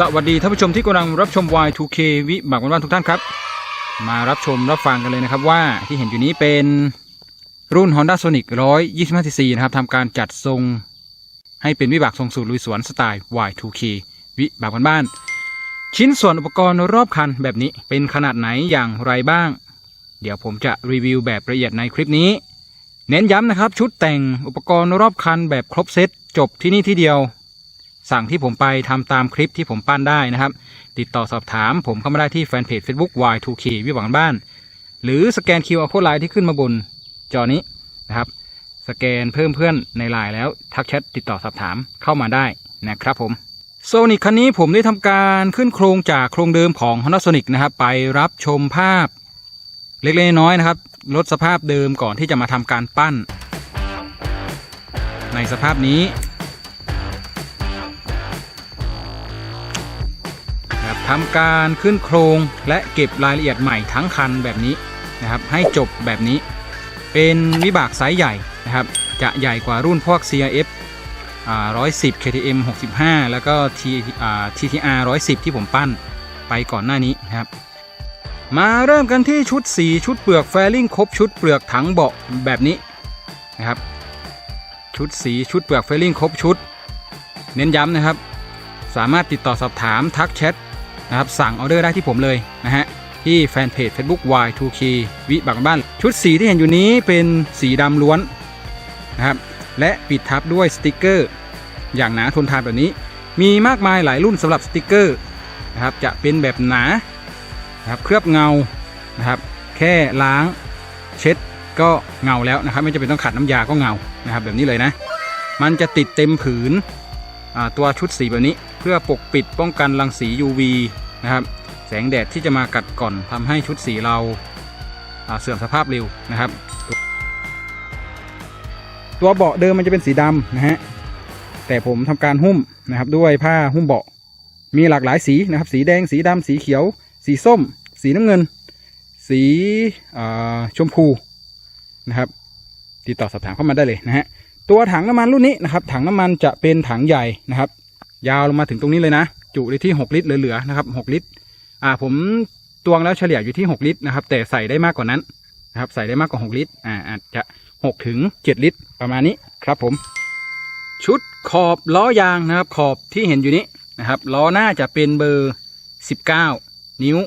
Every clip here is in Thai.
สวัสดีท่านผู้ชมที่กำลังรับชม Y2K วิบักวันวันทุกท่านครับ มารับชมรับฟังกันเลยนะครับว่าที่เห็นอยู่นี้เป็นรุ่น Honda Sonic 125cc นะครับทำการจัดทรงให้เป็นวิบากทรงสูตรลุยสวนสไตล์ Y2K วิบักวันบ้าน ชิ้นส่วนอุปกรณ์รอบคันแบบนี้เป็นขนาดไหนอย่างไรบ้าง เดี๋ยวผมจะรีวิวแบบละเอียดในคลิปนี้ เน้นย้ำนะครับชุดแต่งอุปกรณ์รอบคันแบบครบเซตจบที่นี่ที่เดียว สั่งที่ผมไปทำตามคลิปที่ผมปั้นได้นะครับ ติดต่อสอบถามผมเข้ามาได้ที่แฟนเพจ Facebook Y2K วิบังบ้าน หรือสแกน QR Code ไลน์ที่ขึ้นมาบนจอนี้นะครับ สแกนเพิ่มเพื่อนในไลน์แล้วทักแชทติดต่อสอบถามเข้ามาได้นะครับผมโซนิกคันนี้ผมได้ทำการขึ้นโครงจากโครงเดิมของ Honda Sonic นะครับ ไปรับชมภาพ เล็กๆน้อยๆนะครับลดสภาพเดิมก่อนที่จะมาทำการปั้น ในสภาพนี้ ทำการขึ้นโครงและเก็บรายละเอียดใหม่ทั้งคันแบบนี้นะครับ ให้จบแบบนี้ เป็นวิบากไซส์ใหญ่นะครับ จะใหญ่กว่ารุ่นพวก CRF อ่า110 KTM 65 แล้วก็ T อ่า TTR 110 ที่ผมปั้นไปก่อนหน้านี้นะครับ มาเริ่มกันที่ชุดสีชุดเปลือกแฟริ่งครบชุดเปลือกถังเบาะแบบนี้นะครับ ชุดสีชุดเปลือกแฟริ่งครบชุด เน้นย้ำนะครับ สามารถติดต่อสอบถามทักแชท นะครับสั่งออเดอร์ได้ที่ผมเลยนะฮะที่แฟนเพจ Facebook Y2K วิบักบ้าน ชุดสีที่เห็นอยู่นี้เป็นสีดำล้วนนะครับและปิดทับด้วยสติกเกอร์ อย่างหนาทนทานแบบนี้ มีมากมายหลายรุ่นสำหรับสติกเกอร์นะครับจะเป็นแบบหนานะครับเคลือบเงานะครับแค่ล้างเช็ดก็เงาแล้วนะครับ ไม่จำเป็นต้องขัดน้ำยาก็เงานะครับแบบนี้เลยนะ มันจะติดเต็มผืนตัวชุดสีแบบนี้ พื่อปกปิดป้องกันรังสี UV นะครับ แสงแดดที่จะมากัดก่อนทำให้ชุดสีเราาเสื่อมสภาพเร็วนะครับ ตัวเบาะเดิมมันจะเป็นสีดำนะฮะแต่ผมทำการหุ้มนะครับด้วยผ้าหุ้มเบาะ มีหลากหลายสีนะครับ สีแดงสีดำสีเขียว สีส้ม สีน้ำเงิน สีชมพูนะครับ ติดต่อสอบถามเข้ามาได้เลยนะฮะตัวถังน้ำมันรุ่นนี้นะครับ ถังน้ำมันจะเป็นถังใหญ่นะครับ ยาวลงมาถึงตรงนี้เลยนะ จุได้ที่ 6 ลิตรเหลือๆนะครับ6ลิตรอ่าผมตวงแล้วเฉลี่ยอยู่ที่ 6 ลิตรนะครับ แต่ใส่ได้มากกว่านั้นนะครับ ใส่ได้มากกว่า 6 ลิตรอ่าอาจจะ6ถึง7ลิตร ประมาณนี้ครับผม ชุดขอบล้อยางนะครับ ขอบที่เห็นอยู่นี้นะครับล้อหน้าจะเป็นเบอร์ 19 นิ้ว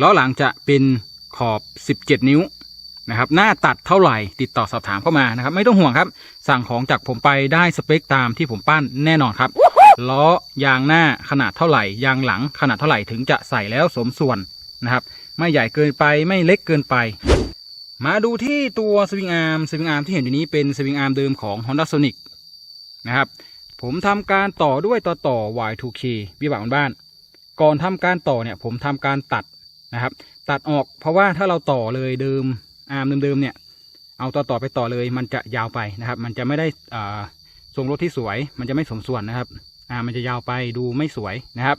ล้อหลังจะเป็นขอบ 17 นิ้ว นะครับหน้าตัดเท่าไหร่ติดต่อสอบถามเข้ามานะครับ ไม่ต้องห่วงครับ สั่งของจากผมไปได้สเปคตามที่ผมปั้นแน่นอนครับล้อยางหน้าขนาดเท่าไหร่ ยางหลังขนาดเท่าไหร่ถึงจะใส่แล้วสมส่วนนะครับ ไม่ใหญ่เกินไปไม่เล็กเกินไป มาดูที่ตัวสวิงอาร์มสวิงอาร์มที่เห็นอยู่นี้เป็นสวิงอาร์มเดิมของ Honda Sonic นะครับ ผมทำการต่อด้วยต่อต่อ Y2K วิบากบ้าน ก่อนทำการต่อเนี่ยผมทำการตัดนะครับ ตัดออกเพราะว่าถ้าเราต่อเลยเดิม อาร์มเดิมๆเนี่ย เอาต่อต่อไปต่อเลย มันจะยาวไปนะครับ มันจะไม่ได้อ่าทรงรถที่สวย มันจะไม่สมส่วนนะครับอ่ามันจะยาวไปดูไม่สวยนะครับ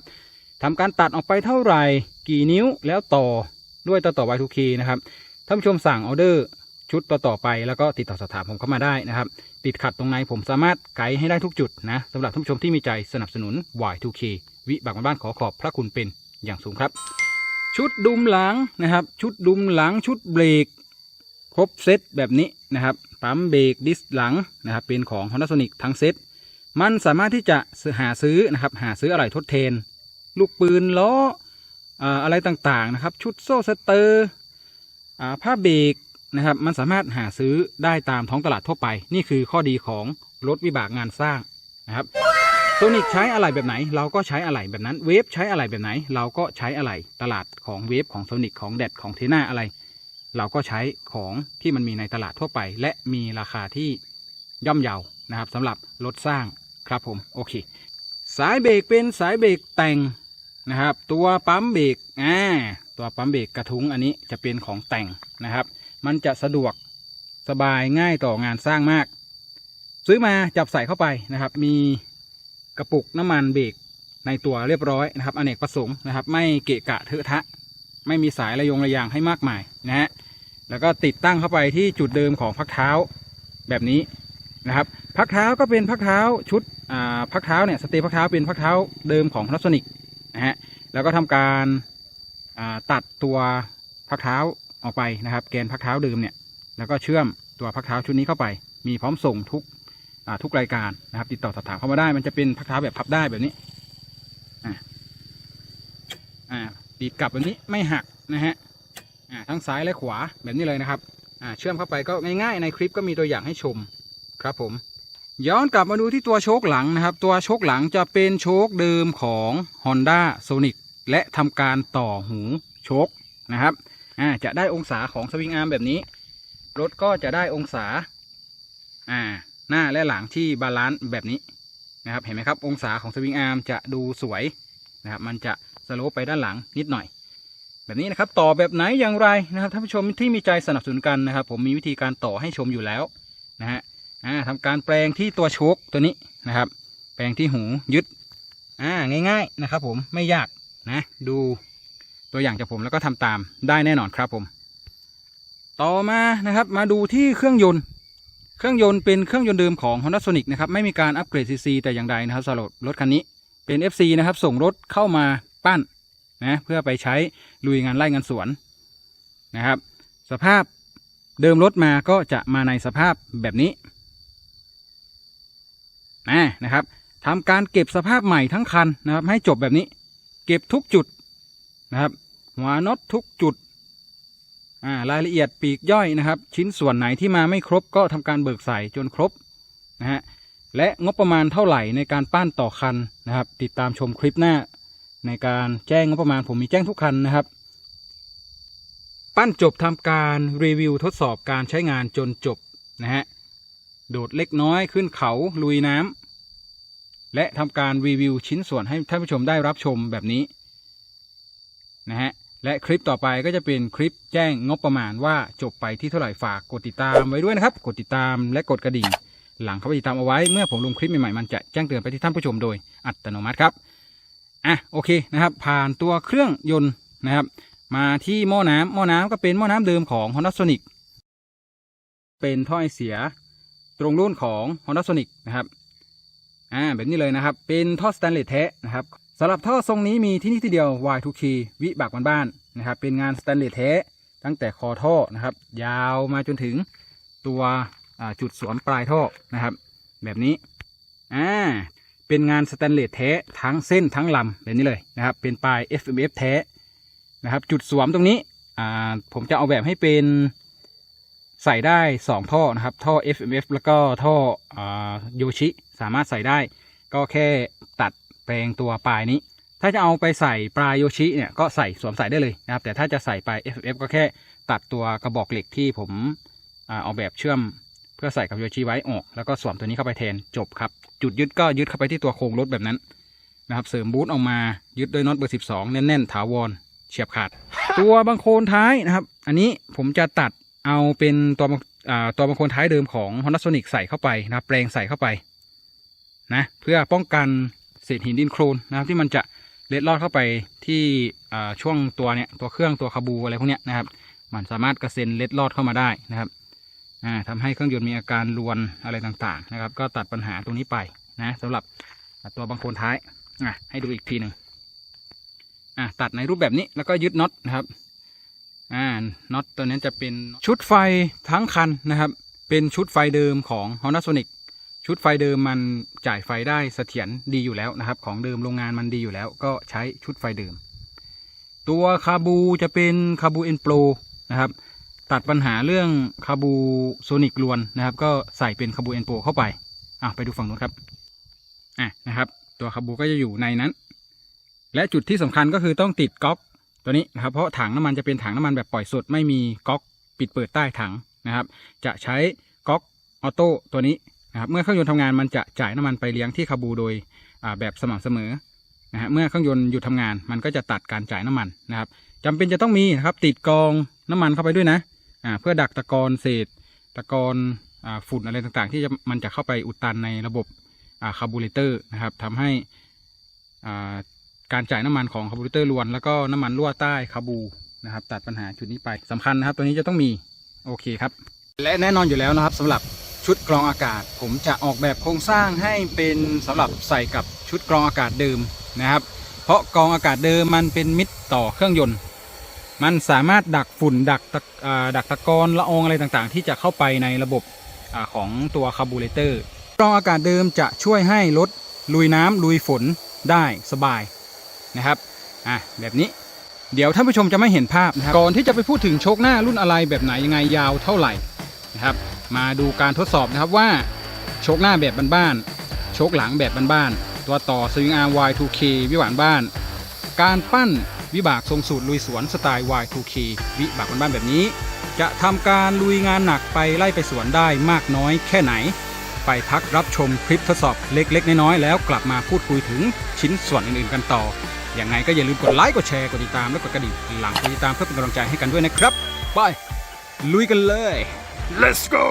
ทำการตัดออกไปเท่าไหร่กี่นิ้วแล้วต่อด้วยต่อต่อ Y2K นะครับท่านผู้ชมสั่งออเดอร์ชุดต่อต่อไปแล้วก็ติดต่อสอบถามผมเข้ามาได้นะครับ ติดขัดตรงไหนผมสามารถไกด์ให้ได้ทุกจุดนะสำหรับท่านผู้ชมที่มีใจสนับสนุน Y2K วิบักบ้านขอขอบพระคุณเป็นอย่างสูงครับ ชุดดุมหลังนะครับ ชุดดุมหลังชุดเบรก ครบเซตแบบนี้นะครับปั๊มเบรกดิสหลังนะครับเป็นของ Honda Sonic ทั้งเซตมันสามารถที่จะหาซื้อนะครับหาซื้ออะไรทดแทน ลูกปืนล้ออะไรต่างๆนะครับ ชุดโซ่สเตอร์ผ้าเบรกนะครับมันสามารถหาซื้อได้ตามท้องตลาดทั่วไป นี่คือข้อดีของรถวิบากงานสร้างนะครับโซนิกใช้อะไรแบบไหน เราก็ใช้อะไรแบบนั้นเวฟใช้อะไรแบบไหน เราก็ใช้อะไรตลาดของเวฟของโซนิกของแดดของเทน่าอะไร เราก็ใช้ของที่มันมีในตลาดทั่วไป และมีราคาที่ย่อมเยานะครับสำหรับรถสร้างครับผมโอเค สายเบรกเป็นสายเบรกแต่งนะครับ ตัวปั๊มเบรกอ่าตัวปั๊มเบรกกระทุ้งอันนี้จะเป็นของแต่งนะครับ มันจะสะดวกสบายง่ายต่องานสร้างมาก ซื้อมาจับใส่เข้าไปนะครับ มีกระปุกน้ำมันเบรกในตัวเรียบร้อยนะครับอเนกประสงค์นะครับ ไม่เกะกะเทอะทะ ไม่มีสายระยงระยางให้มากมายนะฮะ แล้วก็ติดตั้งเข้าไปที่จุดเดิมของพักเท้าแบบนี้นะครับพักเท้าก็เป็นพักเท้าชุดอ่าพักเท้าเนี่ยสเตย์พักเท้าเป็นพักเท้าเดิมของ Panasonic นะฮะแล้วก็ทำการอ่าตัดตัวพักเท้าออกไปนะครับ แกนพักเท้าเดิมเนี่ยแล้วก็เชื่อมตัวพักเท้าชุดนี้เข้าไป มีพร้อมส่งทุกอ่าทุกรายการนะครับ ติดต่อสอบถามเข้ามาได้ มันจะเป็นพักเท้าแบบพับได้แบบนี้อ่าอ่าดีดกลับแบบนี้ไม่หักนะฮะ ทั้งซ้ายและขวาแบบนี้เลยนะครับเชื่อมเข้าไปก็ง่ายๆในคลิปก็มีตัวอย่างให้ชมครับผมย้อนกลับมาดูที่ตัวโชคหลังนะครับ ตัวโชคหลังจะเป็นโชคเดิมของ Honda Sonic และทำการต่อหูโชคนะครับจะได้องศาของสวิงอาร์มแบบนี้ รถก็จะได้องศาอ่าหน้าและหลังที่บาลานซ์แบบนี้นะครับเห็นไหมครับองศาของสวิงอาร์มจะดูสวยนะครับมันจะสโลปไปด้านหลังนิดหน่อย แบบนี้นะครับต่อแบบไหนอย่างไรนะครับท่านผู้ชมที่มีใจสนับสนุนกันนะครับ ผมมีวิธีการต่อให้ชมอยู่แล้วนะฮะอ่าทำการแปลงที่ตัวชคตัวนี้นะครับ แปลงที่หูยึดอ่าง่าย ๆนะครับ ผมไม่ยากนะดูตัวอย่างจากผมแล้วก็ทำตามได้แน่นอนครับผม ต่อมานะครับมาดูที่เครื่องยนต์ เครื่องยนต์เป็นเครื่องยนต์เดิมของ Honda Sonic นะครับไม่มีการอัปเกรดซีซีแต่อย่างใดนะครับสำหรับรถคันนี้เป็น FC นะครับส่งรถเข้ามาปั้น นะเพื่อไปใช้ลุยงานไล่งานสวนนะครับ สภาพเดิมรถมาก็จะมาในสภาพแบบนี้นะนะครับทำการเก็บสภาพใหม่ทั้งคันนะครับ ให้จบแบบนี้ เก็บทุกจุดนะครับ หัวน็อตทุกจุดอ่ารายละเอียดปีกย่อยนะครับ ชิ้นส่วนไหนที่มาไม่ครบก็ทำการเบิกใส่จนครบนะฮะและงบประมาณเท่าไหร่ในการปั้นต่อคันนะครับ ติดตามชมคลิปหน้า ในการแจ้งงบประมาณผมมีแจ้งทุกคันนะครับ ปั้นจบทำการรีวิวทดสอบการใช้งานจนจบนะฮะโดดเล็กน้อยขึ้นเขาลุยน้ำและทำการรีวิวชิ้นส่วนให้ท่านผู้ชมได้รับชมแบบนี้นะฮะและคลิปต่อไปก็จะเป็นคลิปแจ้งงบประมาณว่าจบไปที่เท่าไหร่ฝากกดติดตามไว้ด้วยนะครับ กดติดตามและกดกระดิ่ง หลังเข้าไปติดตามเอาไว้เมื่อผมลงคลิปใหม่ๆมันจะแจ้งเตือนไปที่ท่านผู้ชมโดยอัตโนมัติครับ อะโอเคนะครับ ผ่านตัวเครื่องยนต์นะครับ มาที่หม้อน้ำหม้อน้ำก็เป็นหม้อน้ำเดิมของ Honda Sonic เป็นท่อไอเสียตรงรุ่นของ Honda Sonic นะครับอ่าแบบนี้เลยนะครับ เป็นท่อสแตนเลสแท้นะครับสำหรับท่อทรงนี้มีที่นี่ที่เดียว Y2K วิบักบ้านๆนะครับ เป็นงานสแตนเลสแท้ ตั้งแต่คอท่อนะครับ ยาวมาจนถึงตัวจุดสวมปลายท่อนะครับ แบบนี้อ่า เป็นงานสแตนเลสแท้ทั้งเส้นทั้งลำแบบนี้เลยนะครับ เป็นปลาย FMF แท้นะครับ จุดสวมตรงนี้อ่าผมจะเอาแบบให้เป็นใส่ได้ 2 ท่อนะครับ ท่อ FMF แล้วก็ท่อโยชิสามารถใส่ได้ ก็แค่ตัดแปลงตัวปลายนี้ ถ้าจะเอาไปใส่ปลายโยชิเนี่ยก็ใส่สวมใส่ได้เลยนะครับ แต่ถ้าจะใส่ปลาย FMF ก็แค่ตัดตัวกระบอกเหล็กที่ผมอาเอาแบบเชื่อม เพื่อใส่กับโยชิไว้ออก แล้วก็สวมตัวนี้เข้าไปแทนจบครับ จุดยึดก็ยึดเข้าไปที่ตัวโครงรถแบบนั้นนะครับเสริมบูทออกมายึดด้วยน็อตเบอร์12แน่นๆถาวรเฉียบขาด ตัวบังโคลนท้ายนะครับ อันนี้ผมจะตัดเอาเป็นตัวบังอ่าตัวบางคนท้ายเดิมของ Honda Sonic ใส่เข้าไปนะครับแปลงใส่เข้าไปนะเพื่อป้องกันเศษหินดินโครนนะครับที่มันจะเล็ดลอดเข้าไปที่ช่วงตัวเนี้ยตัวเครื่องตัวคาบูอะไรพวกเนี้ยนะครับ มันสามารถกระเซ็นเล็ดลอดเข้ามาได้นะครับ อ่าทำให้เครื่องยนต์มีอาการรวนอะไรต่างๆนะครับ ก็ตัดปัญหาตรงนี้ไปนะสำหรับตัวบางโคนท้ายอะให้ดูอีกทีหนึ่งอะตัดในรูปแบบนี้แล้วก็ยึดน็อตนะครับอ่าน็อตตัวนี้จะเป็นชุดไฟทั้งคันนะครับ เป็นชุดไฟเดิมของ Honda Sonic ชุดไฟเดิมมันจ่ายไฟได้เสถียรดีอยู่แล้วนะครับ ของเดิมโรงงานมันดีอยู่แล้ว ก็ใช้ชุดไฟเดิม ตัวคาบูจะเป็นคาบูเอ็นโปรนะครับ ตัดปัญหาเรื่องคาบูโซนิกลวนนะครับ ก็ใส่เป็นคาบูเอ็นโปรเข้าไปอะไปดูฝั่งนู้นครับอะนะครับ ตัวคาบูก็จะอยู่ในนั้น และจุดที่สำคัญก็คือต้องติดก๊อกตัวนี้นะครับ เพราะถังน้ำมันจะเป็นถังน้ำมันแบบปล่อยสดไม่มีก๊อกปิดเปิดใต้ถังนะครับ จะใช้ก๊อกออโต้ตัวนี้นะครับ เมื่อเครื่องยนต์ทำงานมันจะจ่ายน้ำมันไปเลี้ยงที่คาบูโดยอ่าแบบสม่ำเสมอนะฮะเมื่อเครื่องยนต์หยุดทำงานมันก็จะตัดการจ่ายน้ำมันนะครับจำเป็นจะต้องมีนะครับติดกองน้ำมันเข้าไปด้วยนะ เพื่อดักตะกอนเศษ ตะกอนฝุ่นอะไรต่างๆ ที่จะมันจะเข้าไปอุดตันในระบบอ่าคาบูเรเตอร์นะครับทำให้การจ่ายน้ำมันของคาร์บูเรเตอร์ลวน แล้วก็น้ำมันรั่วใต้คาบูนะครับ ตัดปัญหาจุดนี้ไปสำคัญนะครับ ตัวนี้จะต้องมีโอเคครับ และแน่นอนอยู่แล้วนะครับสำหรับชุดกรองอากาศ ผมจะออกแบบโครงสร้างให้เป็นสำหรับใส่กับชุดกรองอากาศเดิมนะครับ เพราะกรองอากาศเดิมมันเป็นมิตรต่อเครื่องยนต์ มันสามารถดักฝุ่นดักตะดักตะกอนละอองอะไรต่างๆ ที่จะเข้าไปในระบบอของตัวคาร์บูเรเตอร์กรองอากาศเดิมจะช่วยให้รถลุยน้ำลุยฝนได้สบายนะครับอะแบบนี้เดี๋ยวท่านผู้ชมจะไม่เห็นภาพนะครับ ก่อนที่จะไปพูดถึงโชคหน้ารุ่นอะไรแบบไหนยังไงยาวเท่าไหร่นะครับ มาดูการทดสอบนะครับว่าโชคหน้าแบบบ้านๆโชคหลังแบบบ้านๆตัวต่อสวิงอาร์ Y2K วิหวานบ้าน การปั้น วิบากทรงสูตรลุยสวนสไตล์ Y2K วิบากบ้านๆแบบนี้ จะทำการลุยงานหนักไปไล่ไปสวนได้มากน้อยแค่ไหน ไปพักรับชมคลิปทดสอบเล็ก ๆ น้อยๆแล้วกลับมาพูดคุยถึงชิ้นส่วนอื่นๆกันต่ออยังไงก็อย่าลืมกดไลค์กดแชร์กดติดตามและกดกระดิ่งหลังกดติดตามเพื่อเป็นกำลังใจให้กันด้วยนะครับ ไป ลุยกันเลย let's go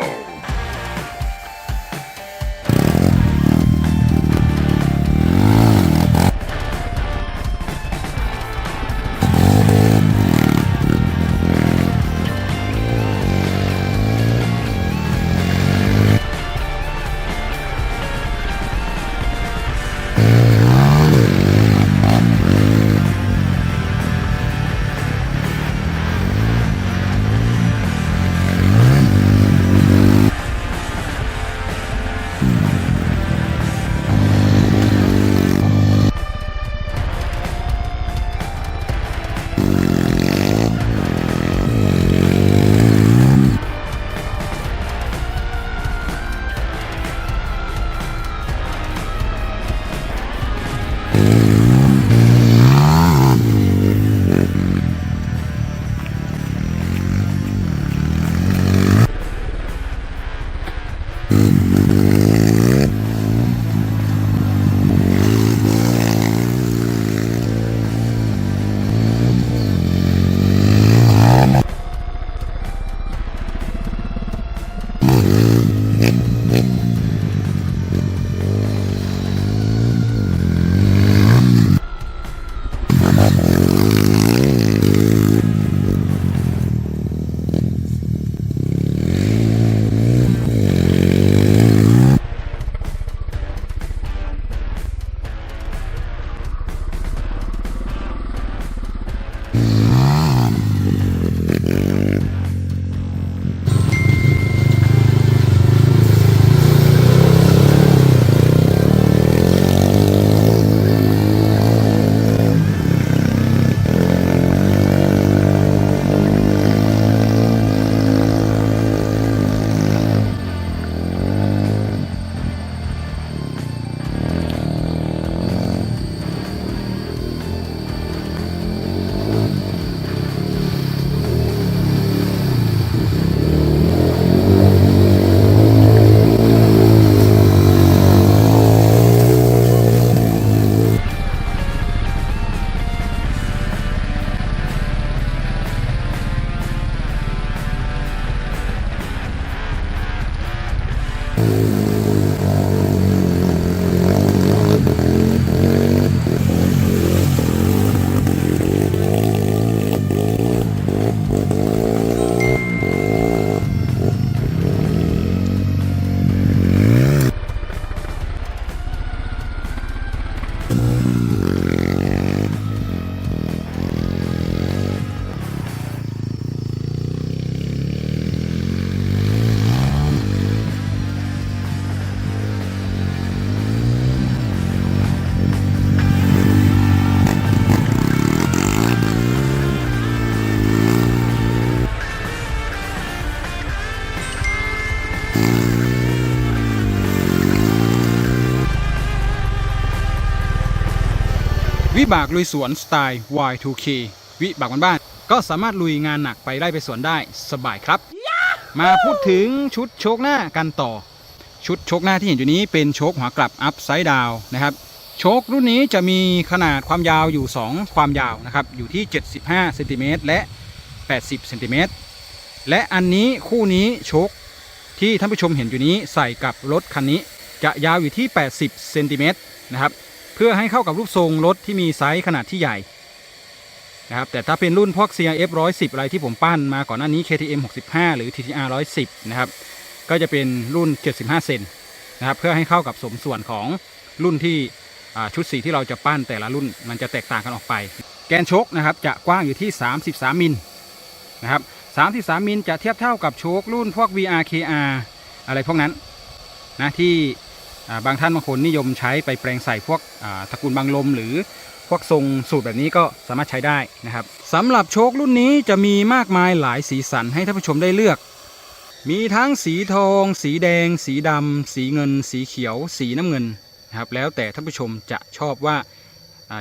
วิบากลุยสวนสไตล์ Y2K วิบากบ้านๆก็สามารถลุยงานหนักไปไล่ไปสวนได้สบายครับ มาพูดถึงชุดโชคหน้ากันต่อ ชุดโชคหน้าที่เห็นอยู่นี้เป็นโชคหัวกลับอัพไซด์ดาวนะครับโชครุ่นนี้จะมีขนาดความยาวอยู่ 2 ความยาวนะครับอยู่ที่ 75เซนติเมตรและ 80เซนติเมตรและอันนี้คู่นี้โชคที่ท่านผู้ชมเห็นอยู่นี้ใส่กับรถคันนี้จะยาวอยู่ที่ 80เซนติเมตรนะครับ เพื่อให้เข้ากับรูปทรงรถที่มีไซส์ขนาดที่ใหญ่นะครับแต่ถ้าเป็นรุ่นพวก CRF 110 อะไรที่ผมปั้นมาก่อนหน้านี้ KTM 65 หรือ TTR 110 นะครับ ก็จะเป็นรุ่น 75 เซนนะครับเพื่อให้เข้ากับสมส่วนของรุ่นที่ชุดสีที่เราจะปั้นแต่ละรุ่นมันจะแตกต่างกันออกไป แกนชกนะครับจะกว้างอยู่ที่ 33 มิลนะครับ 33 มิลจะเทียบเท่ากับโชครุ่นพวก VR KR อะไรพวกนั้นนะที่ บางท่านบางคนนิยมใช้ไปแปลงใส่พวกตระกูลบางลม หรือพวกทรงสูตรแบบนี้ก็สามารถใช้ได้นะครับสำหรับโชครุ่นนี้จะมีมากมายหลายสีสันให้ท่านผู้ชมได้เลือก มีทั้งสีทอง สีแดง สีดำ สีเงิน สีเขียว สีน้ำเงินนะครับแล้วแต่ท่านผู้ชมจะชอบว่า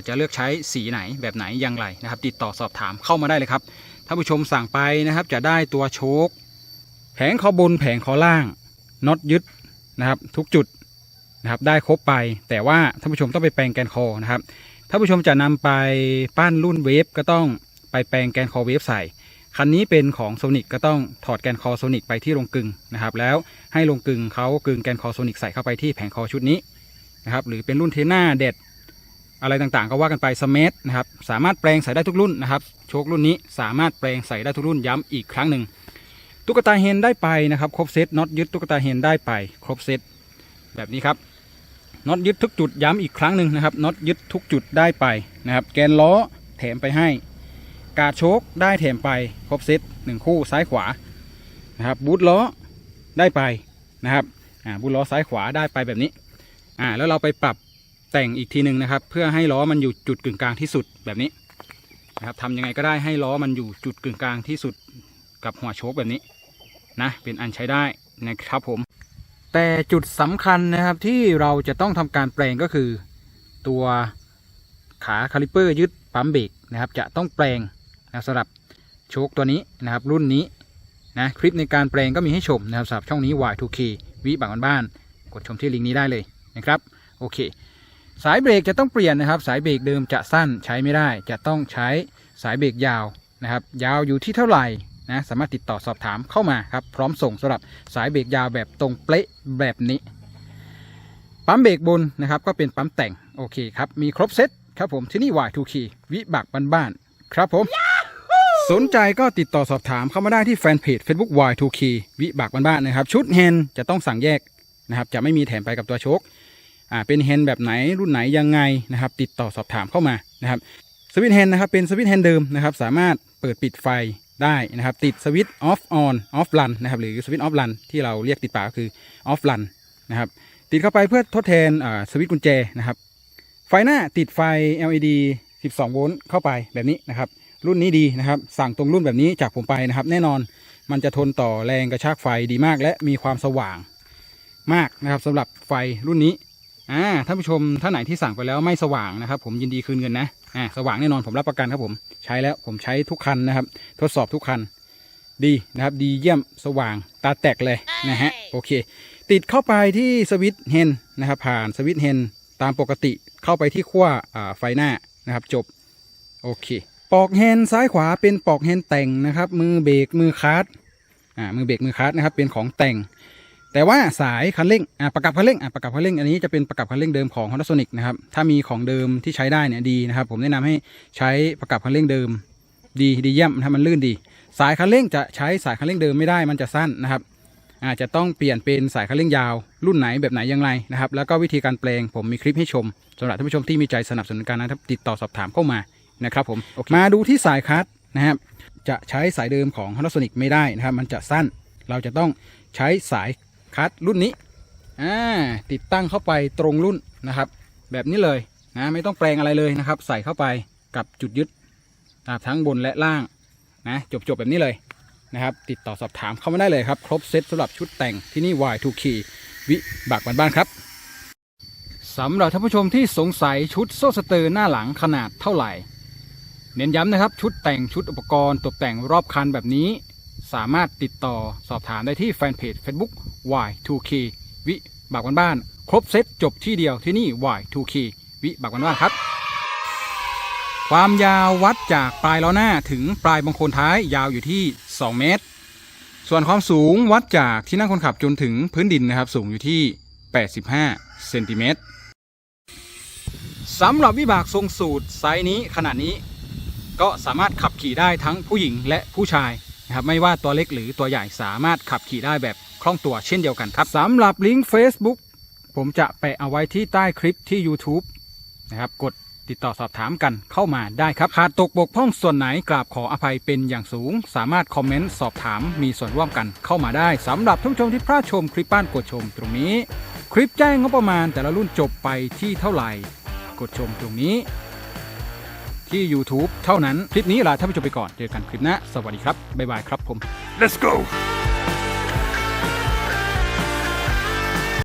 จะเลือกใช้สีไหนแบบไหนอย่างไรนะครับ ติดต่อสอบถามเข้ามาได้เลยครับท่านผู้ชมสั่งไปนะครับจะได้ตัวโชคแผงคอบนแผงคอล่างน็อตยึดนะครับทุกจุด นะครับได้ครบไป แต่ว่าท่านผู้ชมต้องไปแปลงแกนคอนะครับท่านผู้ชมจะนำไปปั้นรุ่นเวฟก็ต้องไปแปลงแกนคอเวฟใส่ คันนี้เป็นของโซนิกก็ต้องถอดแกนคอโซนิกไปที่โรงกึงนะครับ แล้วให้โรงกึงเขากึงแกนคอโซนิกใส่เข้าไปที่แผงคอชุดนี้นะครับหรือเป็นรุ่นเทน่าเด็ดอะไรต่างๆ ก็ว่ากันไปสเมทนะครับสามารถแปลงใส่ได้ทุกรุ่นนะครับโชครุ่นนี้สามารถแปลงใส่ได้ทุกรุ่นย้ำอีกครั้งหนึ่งตุ๊กตาเฮนได้ไปนะครับ ครบเซตน็อตยึดตุ๊กตาเฮนได้ไป ครบเซตแบบนี้ครับ น็อตยึดทุกจุดย้ำอีกครั้งหนึ่งนะครับน็อตยึดทุกจุดได้ไปนะครับ แกนล้อแถมไปให้ กาโชคได้แถมไปครบเซตหนึ่งคู่ซ้ายขวานะครับบูทล้อได้ไปนะครับอ่าบูทล้อซ้ายขวาได้ไปแบบนี้อ่าแล้วเราไปปรับแต่งอีกทีหนึ่งนะครับ เพื่อให้ล้อมันอยู่จุดกึ่งกลางที่สุดแบบนี้นะครับทำยังไงก็ได้ให้ล้อมันอยู่จุดกึ่งกลางที่สุดกับหัวโชคแบบนี้นะเป็นอันใช้ได้นะครับผม แต่จุดสำคัญนะครับที่เราจะต้องทำการแปลงก็คือ ตัวขาคาลิเปอร์ยึดปั๊มเบรกนะครับ จะต้องแปลงนะสำหรับโชคตัวนี้นะครับ รุ่นนี้นะคลิปในการแปลงก็มีให้ชมนะครับสำหรับช่องนี้ Y2K วิบังบ้านกดชมที่ลิงก์นี้ได้เลยนะครับโอเค สายเบรกจะต้องเปลี่ยนนะครับ สายเบรกเดิมจะสั้นใช้ไม่ได้ จะต้องใช้สายเบรกยาวนะครับ ยาวอยู่ที่เท่าไหร่ นะสามารถติดต่อสอบถามเข้ามาครับพร้อมส่งสำหรับสายเบรกยาวแบบตรงเป๊ะแบบนี้ ปั๊มเบรกบนนะครับก็เป็นปั๊มแต่งโอเคครับมีครบเซตครับผมที่นี่ Y2K วิบักบ้านๆครับผมสนใจก็ติดต่อสอบถามเข้ามาได้ที่แฟนเพจ Facebook Y2K วิบักบ้านๆนะครับ ชุดแฮนด์จะต้องสั่งแยกนะครับ จะไม่มีแถมไปกับตัวโชคอ่าเป็นแฮนด์แบบไหนรุ่นไหนยังไงนะครับ ติดต่อสอบถามเข้ามานะครับสวิตช์แฮนด์นะครับเป็นสวิตช์แฮนด์เดิมนะครับ สามารถเปิดปิดไฟ ได้นะครับ ติดสวิตช์ออฟออนออฟรันนะครับหรือสวิตช์ออฟรันที่เราเรียกติดปากก็คือออฟรันนะครับติดเข้าไปเพื่อทดแทนสวิตช์กุญแจนะครับ ไฟหน้าติดไฟ LED 12 โวลต์เข้าไปแบบนี้นะครับ รุ่นนี้ดีนะครับ สั่งตรงรุ่นแบบนี้จากผมไปนะครับ แน่นอนมันจะทนต่อแรงกระชากไฟดีมาก และมีความสว่างมากนะครับสำหรับไฟรุ่นนี้อ่าท่านผู้ชมท่านไหนที่สั่งไปแล้วไม่สว่างนะครับ ผมยินดีคืนเงินนะ อ่าสว่างแน่นอนผมรับประกันครับผมใช้แล้วผมใช้ทุกคันนะครับ ทดสอบทุกคันดีนะครับ ดีเยี่ยมสว่างตาแตกเลยนะฮะโอเค ติดเข้าไปที่สวิตช์เฮนนะครับ ผ่านสวิตช์เฮนตามปกติเข้าไปที่ขั้วอ่าไฟหน้านะครับจบโอเคปอกแฮนด์ซ้ายขวาเป็นปอกแฮนด์แต่งนะครับ มือเบรกมือคาร์ดอ่ามือเบรกมือคาร์ดนะครับเป็นของแต่ง แต่ว่าสายคันเร่งอ่าประกับคันเร่งอ่าประกับคันเร่งอันนี้จะเป็นประกับคันเร่งเดิมของ Honda Sonic นะครับถ้ามีของเดิมที่ใช้ได้เนี่ยดีนะครับ ผมแนะนำให้ใช้ประกับคันเร่งเดิม ดีดีเยี่ยมถ้ามันลื่นดี สายคันเร่งจะใช้สายคันเร่งเดิมไม่ได้มันจะสั้นนะครับอาจจะต้องเปลี่ยนเป็นสายคันเร่งยาว รุ่นไหนแบบไหนอยังไงนะครับ แล้วก็วิธีการแปลงผมมีคลิปให้ชมสำหรับท่านผู้ชมที่มีใจสนับสนุนการนะครับติดต่อสอบถามเข้ามานะครับผมมาดูที่สายคัสนะครับจะใช้สายเดิมของ Honda Sonic ไม่ได้นะครับ มันจะสั้นเราจะต้องใช้สาย คัสรุ่นนี้อ่าติดตั้งเข้าไปตรงรุ่นนะครับ แบบนี้เลยนะไม่ต้องแปลงอะไรเลยนะครับ ใส่เข้าไปกับจุดยึดนะครับทั้งบนและล่างนะจบๆแบบนี้เลยนะครับ ติดต่อสอบถามเข้ามาได้เลยครับ ครบเซตสำหรับชุดแต่งที่นี่ Y2K วิบักบ้านๆครับสำหรับท่านผู้ชมที่สงสัยชุดโซ่สเตอร์หน้าหลังขนาดเท่าไหร่ เน้นย้ำนะครับชุดแต่งชุดอุปกรณ์ตกแต่งรอบคันแบบนี้ สามารถติดต่อสอบถามได้ที่แฟนเพจ Facebook Y2K วิบักบ้านๆครบเซตจบที่เดียวที่นี่ Y2K วิบักบ้านๆครับ ความยาววัดจากปลายล้อหน้าถึงปลายบังโคลท้ายยาวอยู่ที่ 2 เมตร ส่วนความสูงวัดจากที่นั่งคนขับจนถึงพื้นดินนะครับ สูงอยู่ที่ 85 เซนติเมตรสำหรับวิบากทรงสูตรไซส์นี้ขนาดนี้ ก็สามารถขับขี่ได้ทั้งผู้หญิงและผู้ชาย นะครับไม่ว่าตัวเล็กหรือตัวใหญ่สามารถขับขี่ได้แบบคล่องตัวเช่นเดียวกันครับสำหรับลิงก์ Facebook ผมจะแปะเอาไว้ที่ใต้คลิปที่ YouTube นะครับกดติดต่อสอบถามกันเข้ามาได้ครับขาดตกบกพร่องส่วนไหนกราบขออภัยเป็นอย่างสูง สามารถคอมเมนต์สอบถามมีส่วนร่วมกันเข้ามาได้สำหรับท่านผู้ชมที่พลาดชมคลิปบ้านกดชมตรงนี้ คลิปแจ้งงบประมาณแต่ละรุ่นจบไปที่เท่าไหร่ กดชมตรงนี้ ที่ YouTube เท่านั้น คลิปนี้ลาท่านผู้ชมไปก่อน เจอกันคลิปหน้า สวัสดีครับ บ๊ายบายครับผม Let's go!